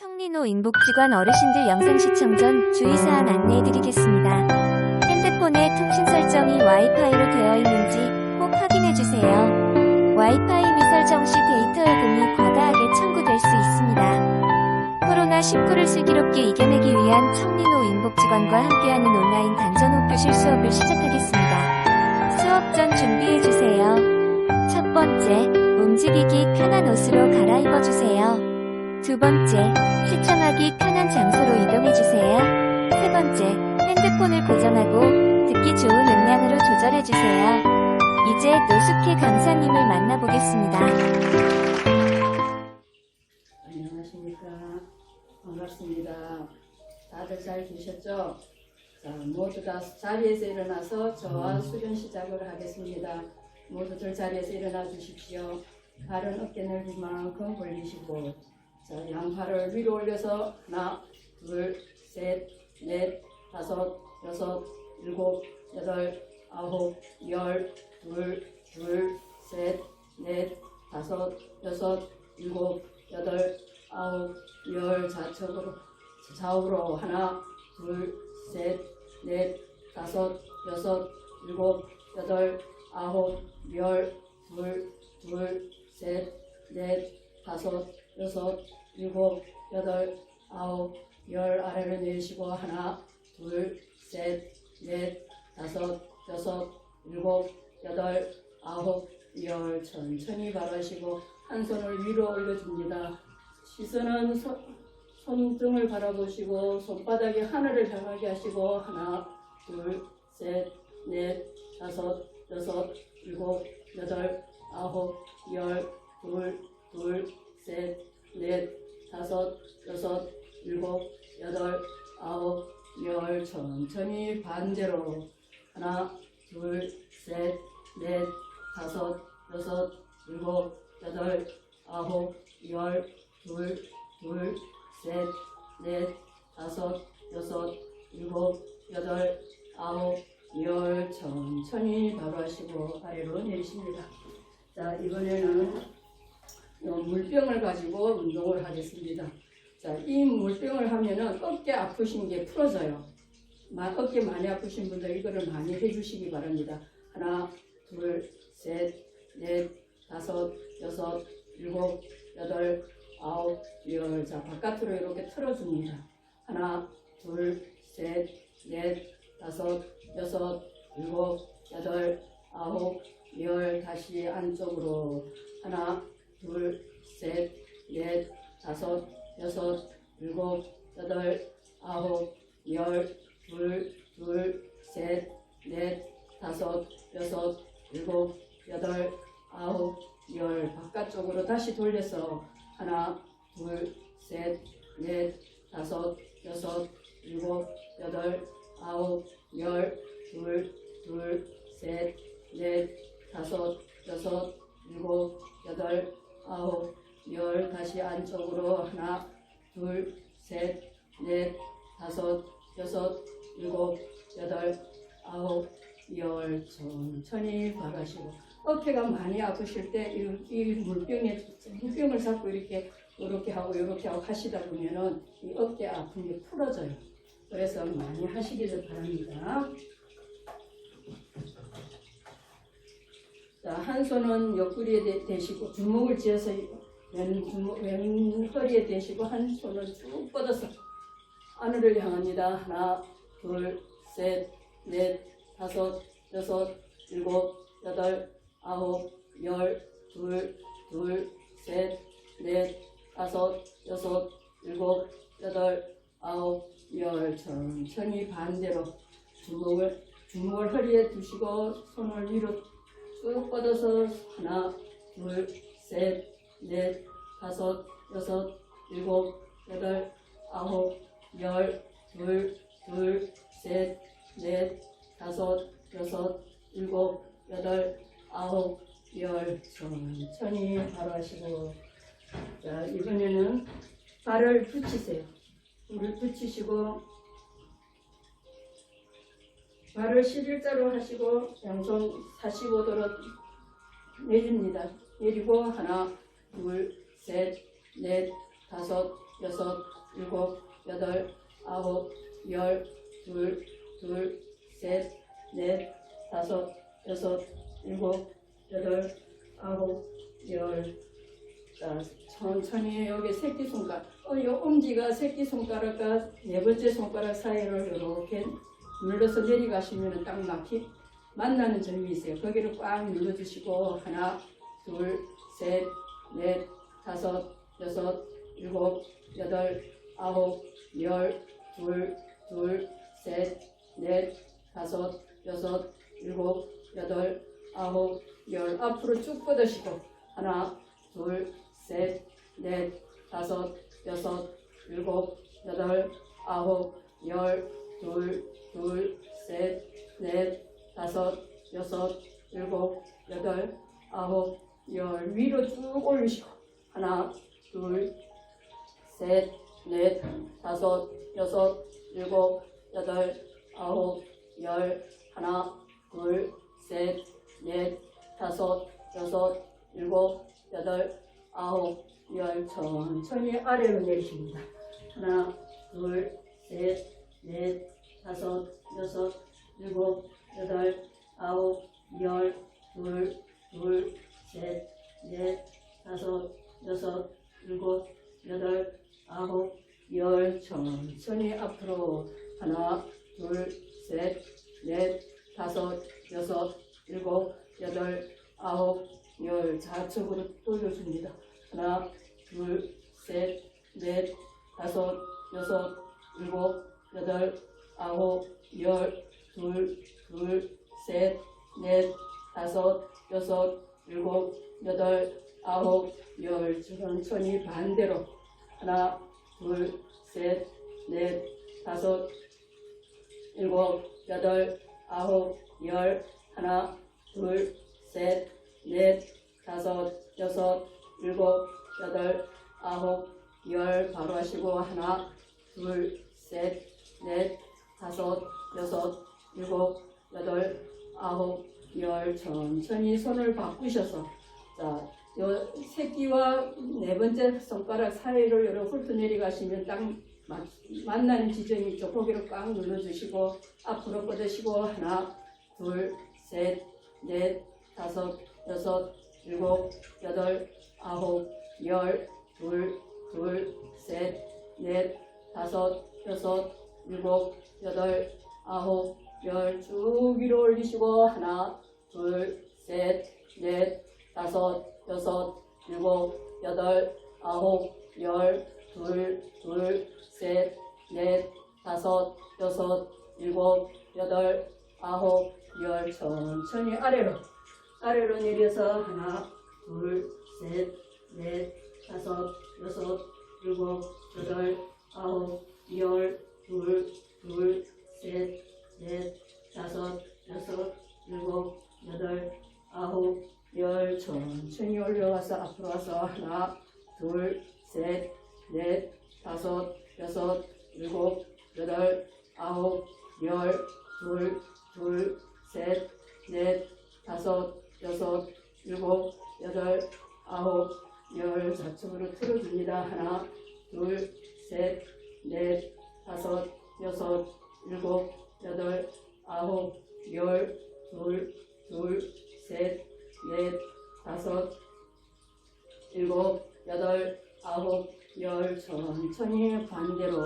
청리노 인복지관 어르신들 영상 시청 전 주의사항 안내해드리겠습니다. 핸드폰의 통신 설정이 와이파이로 되어 있는지 꼭 확인해주세요. 와이파이 미설정 시 데이터 요금이 과다하게 청구될 수 있습니다. 코로나19를 슬기롭게 이겨내기 위한 청리노 인복지관과 함께하는 온라인 단전호 교실 수업을 시작하겠습니다. 수업 전 준비해주세요. 첫 번째, 움직이기 편한 옷으로 갈아입어주세요. 두 번째, 시청하기 편한 장소로 이동해주세요. 세 번째, 핸드폰을 고정하고 듣기 좋은 음량으로 조절해주세요. 이제 노숙희 강사님을 만나보겠습니다. 안녕하십니까. 반갑습니다. 다들 잘 계셨죠? 자, 모두가 자리에서 일어나서 저와 수련 시작을 하겠습니다. 모두들 자리에서 일어나 주십시오. 발은 어깨 넓이만큼 벌리시고, 자, 양팔을 위로 올려서 하나, 둘, 셋, 넷, 다섯, 여섯, 일곱, 여덟, 아홉, 열, 둘, 둘, 셋, 넷, 다섯, 여섯, 일곱, 여덟, 아홉, 열 좌측으로 좌우로 하나, 둘, 셋, 넷, 다섯, 여섯, 일곱, 여덟, 아홉, 열, 둘, 둘, 셋, 넷, 다섯, 여섯, 일곱, 여덟, 아홉, 열 아래로 내쉬고 하나, 둘, 셋, 넷, 다섯, 여섯, 일곱, 여덟, 아홉, 열 천천히 바라시고 한 손을 위로 올려줍니다. 시선은 손, 손등을 바라보시고 손바닥이 하늘을 향하게 하시고 하나, 둘, 셋, 넷, 다섯, 여섯, 일곱, 여덟, 아홉, 열, 둘, 둘, 셋, 넷, 다섯, 여섯, 일곱, 여덟, 아홉, 열 천천히 반대로. 하나, 둘, 셋, 넷, 다섯, 여섯, 일곱, 여덟, 아홉, 열, 둘, 둘, 셋, 넷, 다섯, 여섯, 일곱, 여덟, 아홉, 열 천천히 바로 하시고 아래로 내리십니다. 자 이번에는 요 물병을 가지고 운동을 하겠습니다. 자, 이 물병을 하면은 어깨 아프신 게 풀어져요. 마- 어깨 많이 아프신 분들 이거를 많이 해주시기 바랍니다. 하나, 둘, 셋, 넷, 다섯, 여섯, 일곱, 여덟, 아홉, 열. 자, 바깥으로 이렇게 틀어줍니다. 여섯, 일곱, 여덟, 아홉, 열. 바깥쪽으로 다시 돌려서 하나, 둘, 셋, 넷, 다섯, 여섯, 일곱, 여덟, 아홉, 열, 둘, 둘, 셋, 넷, 다섯, 여섯, 일곱, 여덟, 아홉, 열. 다시 안쪽으로 하나, 둘, 셋, 넷, 다섯, 여섯, 일곱, 여덟, 아홉, 열. 천천히 바라시고 어깨가 많이 아프실 때 이 물병에 물병을 잡고 이렇게 이렇게 하고 이렇게 하고 하시다 보면은 이 어깨 아픈 게 풀어져요. 그래서 많이 하시기를 바랍니다. 자, 한 손은 옆구리에 대, 대시고 주먹을 쥐어서 왼, 주먹, 왼 허리에 대시고 한 손을 쭉 뻗어서 하늘을 향합니다. 하나, 둘, 셋, 넷, 다섯, 여섯, 일곱, 여덟, 아홉, 열, 둘, 둘, 셋, 넷, 다섯, 여섯, 일곱, 여덟, 아홉, 열. 천천히 반대로 주먹을 주먹을 허리에 두시고 손을 위로 쭉 뻗어서 하나, 둘, 셋, 넷, 다섯, 여섯, 일곱, 여덟, 아홉, 열, 둘, 둘, 셋, 넷, 다섯, 여섯, 일곱, 여덟, 아홉, 열. 천천히 바로 하시고. 자, 이번에는 발을 붙이세요. 발을 붙이시고, 발을 11자로 하시고, 양손 45도로 내립니다. 내리고, 하나, 둘, 셋, 넷, 다섯, 여섯, 일곱, 여덟, 아홉, 열, 둘, 둘, 셋, 넷, 다섯, 여섯, 일곱, 여덟, 아홉, 열. 자, 천천히 여기 새끼손가락, 어, 이 엄지가 새끼손가락과 네 번째 손가락 사이를 이렇게 눌러서 내려가시면 딱 막히 만나는 점이 있어요. 거기를 꽉 눌러주시고 하나, 둘, 셋, 넷, 다섯, 여섯, 일곱, 여덟, 아홉, 열, 둘, 둘, 셋, 넷, 다섯, 여섯, 일곱, 여덟, 아홉, 열. 앞으로 쭉 뻗으시고. 하나, 둘, 셋, 넷, 다섯, 여섯, 일곱, 여덟, 아홉, 열, 둘, 둘, 셋, 넷, 다섯, 여섯, 일곱, 여덟, 아홉, 열. 위로 쭉 올리시고. 하나, 둘, 셋, 넷, 다섯, 여섯, 일곱, 여덟, 아홉, 열 하나, 둘, 셋, 넷, 다섯, 여섯, 일곱, 여덟, 아홉, 열. 천천히 아래로 내리십니다. 하나, 둘, 셋, 넷, 다섯, 여섯, 일곱, 여덟, 아홉, 열, 둘, 둘, 셋, 넷, 다섯, 여섯, 일곱, 여덟, 아홉, 열. 천천히 앞으로 하나, 둘, 셋, 넷, 다섯, 여섯, 일곱, 여덟, 아홉, 열 좌측으로 돌려줍니다. 하나, 하나, 둘, 셋, 넷, 다섯, 여섯, 일곱, 여덟, 아홉, 열 바로 하시고 하나, 둘, 셋, 넷, 다섯, 여섯, 일곱, 여덟, 아홉, 열 천천히 손을 바꾸셔서 자, 요 새끼와 네 번째 손가락 사이를 이렇게 훑어 내려가시면 딱 마- 만나는 지점이 있죠. 고개를 꽉 눌러주시고 앞으로 뻗으시고 하나, 둘, 셋, 넷, 다섯, 여섯, 일곱, 여덟, 아홉, 열, 둘, 둘, 셋, 넷, 다섯, 여섯, 일곱, 여덟, 아홉, 열. 쭉 위로 올리시고 하나, 둘, 셋, 넷, 다섯, 여섯, 일곱, 여덟, 아홉, 열, 둘, 둘, 셋, 넷, 다섯, 여섯, 일곱, 여덟, 아홉, 열 천천히 아래로 아래로 내려서 하나, 둘, 셋, 넷, 다섯, 여섯, 일곱, 여덟, 아홉, 열, 둘, 둘, 셋, 넷, 다섯, 여섯, 일곱, 여덟, 아홉, 열 천천히 올려와서 앞으로 와서 하나, 둘, 셋, 넷, 다섯, 여섯, 일곱, 여덟, 아홉, 열, 둘, 둘, 셋, 넷, 다섯, 여섯, 일곱, 여덟, 아홉, 열 틀어줍니다. 하나, 둘, 셋, 넷, 다섯, 여섯, 일곱, 여덟, 아홉, 열, 둘, 둘, 셋, 넷, 다섯, 일곱, 여덟, 아홉, 열 천천히 반대로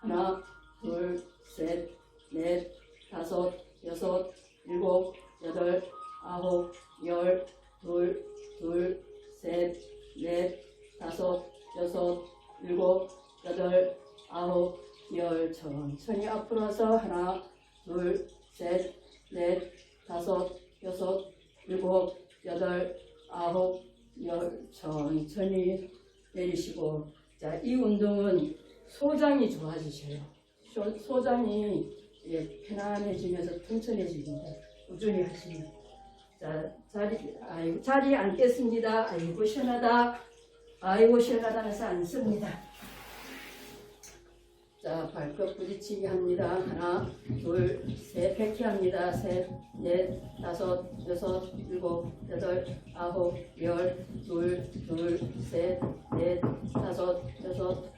하나, 둘, 셋, 넷, 다섯, 여섯, 일곱, 여덟, 아홉, 열, 둘, 둘, 셋, 넷, 다섯, 여섯, 일곱, 여덟, 아홉, 열 천천히 앞으로 와서 하나, 둘, 셋, 넷, 다섯, 여섯, 일곱, 여덟, 아홉, 열 천천히 내리시고 자, 이 운동은 소장이 좋아지셔요. 소, 소장이 예, 편안해지면서 튼튼해집니다. 꾸준히 하시면. 자, 자리, 아이고, 자리 앉겠습니다. 아이고, 시원하다. 아이고, 시원하다 해서 앉습니다. 자, 발끝 부딪히기 합니다. 하나, 둘, 셋, 백희 합니다. 셋, 넷, 다섯, 여섯, 일곱, 여덟, 아홉, 열, 둘, 둘, 셋, 넷, 다섯, 여섯,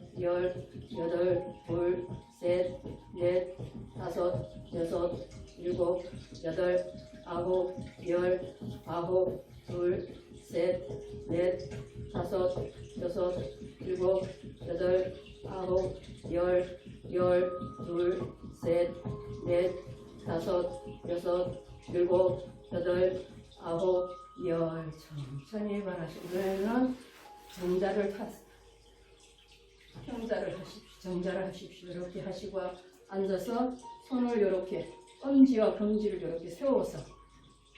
열, 여덟, 둘, 셋, 넷, 다섯, 여섯, 일곱, 여덟, 아홉, 열, 아홉, 둘, 셋, 넷, 다섯, 여섯, 일곱, 여덟, 아홉, 열, 열, 둘, 셋, 넷, 다섯, 여섯, 일곱, 여덟, 아홉, 열. 천천히 말하시면 정자를 타, 평자를 하십시오. 정자를 하십시오. 이렇게 하시고 앉아서 손을 이렇게 엄지와 검지를 이렇게 세워서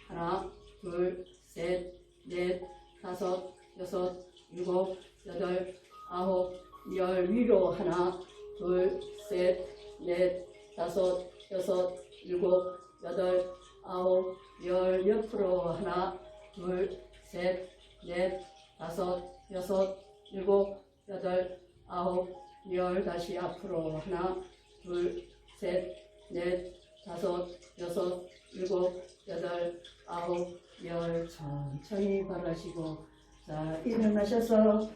하나, 둘, 셋, 넷, 다섯, 여섯, 일곱, 여덟, 아홉, 열 위로 하나, 둘, 셋, 넷, 다섯, 여섯, 일곱, 여덟, 아홉, 열 옆으로 하나, 둘, 셋, 넷, 다섯, 여섯, 일곱, 여덟, 아홉, 열 다시 앞으로 하나, 둘, 셋, 넷, 다섯, 여섯, 일곱, 여덟, 아홉, 열. 천천히 바라시고 자 일어나셔서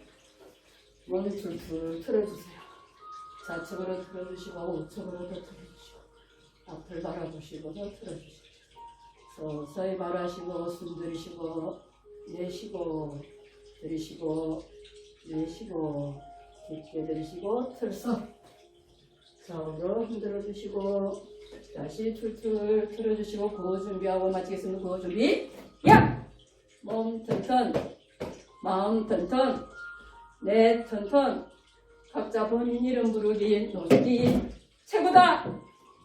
몸 툴툴 틀어주세요. 좌측으로 틀어주시고 우측으로 더 틀어주시고 앞을 바라보시고 더 틀어주시고 서서히 바라시고 숨 들이시고 내쉬고 들이쉬고 내쉬고 깊게 들이쉬고 틀어서 좌우로 흔들어 주시고 다시 툴툴 틀어 주시고 구호 준비하고 마치겠습니다. 구호 준비 야! 몸 튼튼 마음 튼튼 내 튼튼 각자 본인 이름 부르기 노기 최고다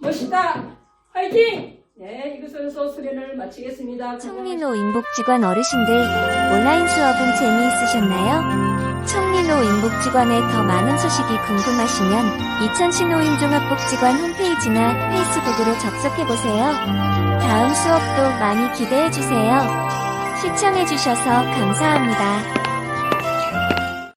멋있다 화이팅 네 이것으로 수련을 마치겠습니다. 청리로 인복지관 어르신들 온라인 수업은 재미있으셨나요? 청리로 인복지관의 더 많은 소식이 궁금하시면 이천시 노인종합복지관 홈페이지나 페이스북으로 접속해보세요. 다음 수업도 많이 기대해주세요. 시청해주셔서 감사합니다.